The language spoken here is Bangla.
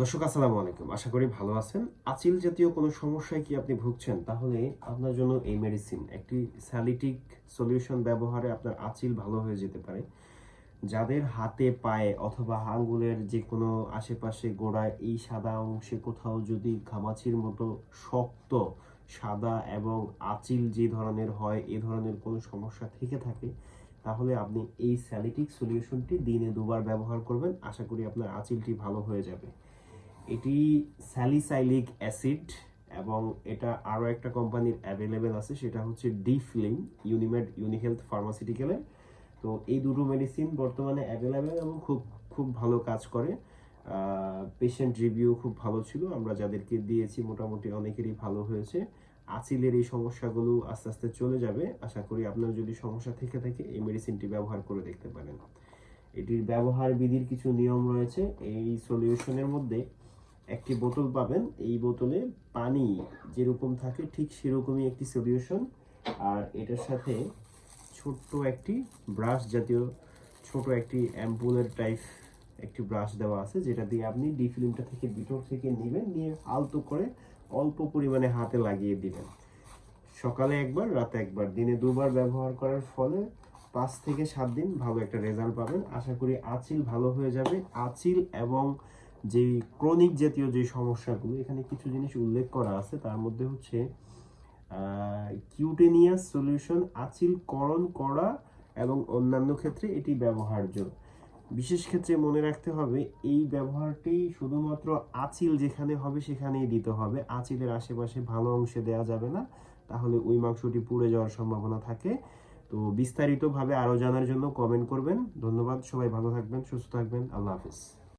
দর্শক, আসসালামু আলাইকুম। আশা করি ভালো আছেন। আচিল জাতীয় কোনো সমস্যায় কি আপনি ভুগছেন? তাহলে আপনার জন্য এই মেডিসিন একটি স্যালিটিক সলিউশন ব্যবহারে আপনার আচিল ভালো হয়ে যেতে পারে। যাদের হাতে, পায়ে অথবা আঙ্গুলের যে কোনো আশেপাশে গোড়ায় এই সাদা অংশে কোথাও যদি ঘামাচির মতো শক্ত সাদা এবং আচিল যে ধরনের হয়, এ ধরনের কোনো সমস্যা থেকে থাকে, তাহলে আপনি এই স্যালিটিক সলিউশনটি দিনে দুবার ব্যবহার করবেন। আশা করি আপনার আচিলটি ভালো হয়ে যাবে। এটি স্যালিসাইলিক অ্যাসিড এবং এটা আরও একটা কোম্পানির অ্যাভেলেবেল আছে, সেটা হচ্ছে ডিফলিং ইউনিমেড ইউনিহেলথ ফার্মাসিউটিক্যালের তো এই দুটো মেডিসিন বর্তমানে অ্যাভেলেবেল এবং খুব খুব ভালো কাজ করে। পেশেন্ট রিভিউ খুব ভালো ছিল, আমরা যাদেরকে দিয়েছি মোটামুটি অনেকেরই ভালো হয়েছে। আচিলের এই সমস্যাগুলো আস্তে আস্তে চলে যাবে। আশা করি আপনার যদি সমস্যা থেকে থাকে এই মেডিসিনটি ব্যবহার করে দেখতে পারেন। এটির ব্যবহার বিধির কিছু নিয়ম রয়েছে। এই সলিউশনের মধ্যে একটি বোতল পাবেন। এই বোতলে পানি যেরকম থাকে ঠিক সেরকমই একটি সলিউশন আর এটার সাথে ছোট্ট একটি ব্রাশ জাতীয়, ছোট একটি অ্যাম্পুলের টাইপ একটি ব্রাশ দেওয়া আছে, যেটা দিয়ে আপনি ডি ফিল্মটা থেকে ভিতর থেকে নেবেন, নিয়ে আলতো করে অল্প পরিমাণে হাতে লাগিয়ে দিবেন। সকালে একবার, রাতে একবার, দিনে দুবার ব্যবহার করার ফলে পাঁচ থেকে সাত দিন ভালো একটা রেজাল্ট পাবেন। আশা করি আচিল ভালো হয়ে যাবে। আচিল এবং যেই ক্রনিক জাতীয় যে সমস্যাগুলো, এখানে কিছু জিনিস উল্লেখ করা আছে। তার মধ্যে হচ্ছে কিউটেনিয়াস সলিউশন আচিল করণ করা এবং অন্যান্য ক্ষেত্রে এটি ব্যবহার্য। বিশেষ ক্ষেত্রে মনে রাখতে হবে, এই ব্যবহারটি শুধুমাত্র আচিল যেখানে হবে সেখানেই দিতে হবে। আচিলের আশেপাশে ভালো অংশে দেওয়া যাবে না। তাহলে ওই মাংসটি পুড়ে যাওয়ার সম্ভাবনা থাকে। তো বিস্তারিতভাবে আরও জানার জন্য কমেন্ট করবেন। ধন্যবাদ, সবাই ভালো থাকবেন, সুস্থ থাকবেন। আল্লাহ হাফিজ।